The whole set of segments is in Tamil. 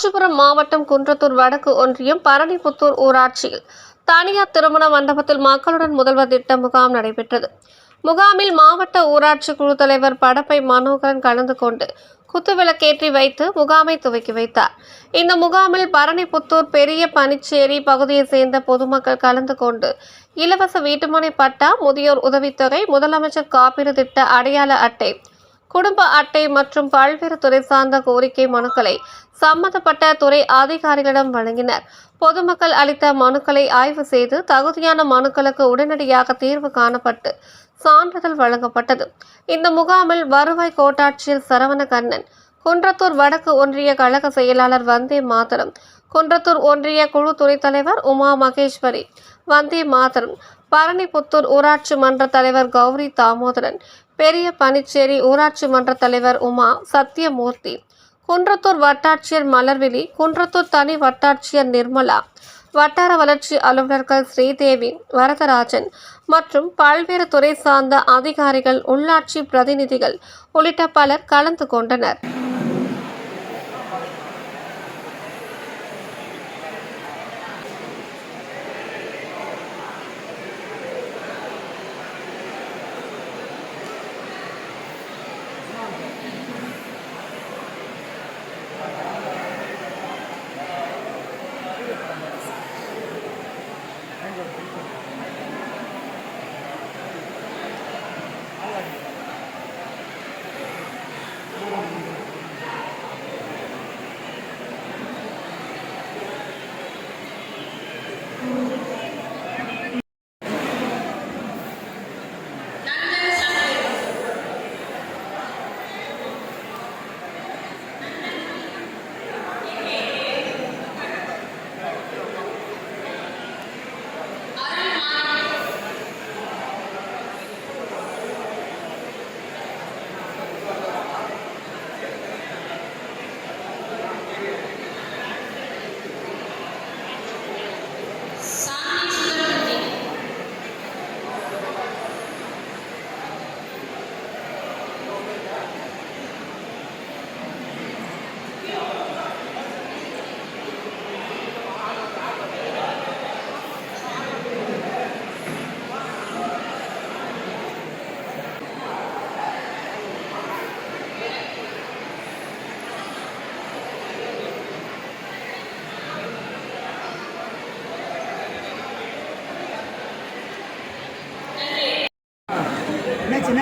காஞ்சிபுரம் மாவட்டம் குன்றத்தூர் வடக்கு ஒன்றியம் பரணிபுத்தூர் ஊராட்சியில் தனியார் திருமண மண்டபத்தில் மக்களுடன் முதல்வர் திட்ட முகாம் நடைபெற்றது. முகாமில் மாவட்ட ஊராட்சி குழு தலைவர் படப்பை மனோகரன் கலந்து கொண்டு குத்துவிளக்கேற்றி வைத்து முகாமை துவக்கி வைத்தார். இந்த முகாமில் பரணிபுத்தூர் பெரிய பனிச்சேரி பகுதியை சேர்ந்த பொதுமக்கள் கலந்து கொண்டு இலவச வீட்டுமனை பட்டா முதியோர் உதவித்தொகை முதலமைச்சர் காப்பீடு திட்ட அடையாள அட்டை குடும்ப அட்டை மற்றும் பல்வேறு துறை சார்ந்த கோரிக்கை மனுக்களை சம்பந்தப்பட்ட துறை அதிகாரிகளிடம் வழங்கினர். பொதுமக்கள் அளித்த மனுக்களை ஆய்வு செய்து தகுதியான மனுக்களுக்கு உடனடியாக தீர்வு காணப்பட்டு சான்றிதழ் வழங்கப்பட்டது. இந்த முகாமில் வருவாய் கோட்டாட்சியர் சரவண கண்ணன் குன்றத்தூர் வடக்கு ஒன்றிய கழக செயலாளர் வந்தே மாதரம் குன்றத்தூர் ஒன்றிய குழு துணைத் தலைவர் உமா மகேஸ்வரி வந்தே மாதரம் பரணிபுத்தூர் ஊராட்சி மன்ற தலைவர் கௌரி தாமோதரன் பெரிய பனிச்சேரி ஊராட்சி மன்ற தலைவர் உமா சத்தியமூர்த்தி குன்றத்தூர் வட்டாட்சியர் மலர்விழி குன்றத்தூர் தனி வட்டாட்சியர் நிர்மலா வட்டார வளர்ச்சி அலுவலர்கள் ஸ்ரீதேவி வரதராஜன் மற்றும் பல்வேறு துறை சார்ந்த அதிகாரிகள் உள்ளாட்சி பிரதிநிதிகள் உள்ளிட்ட பலர் கலந்து கொண்டனர்.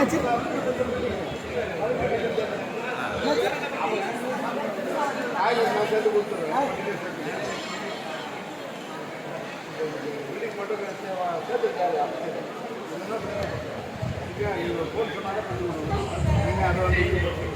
என்னாச்சு என்னாச்சு அதை வந்து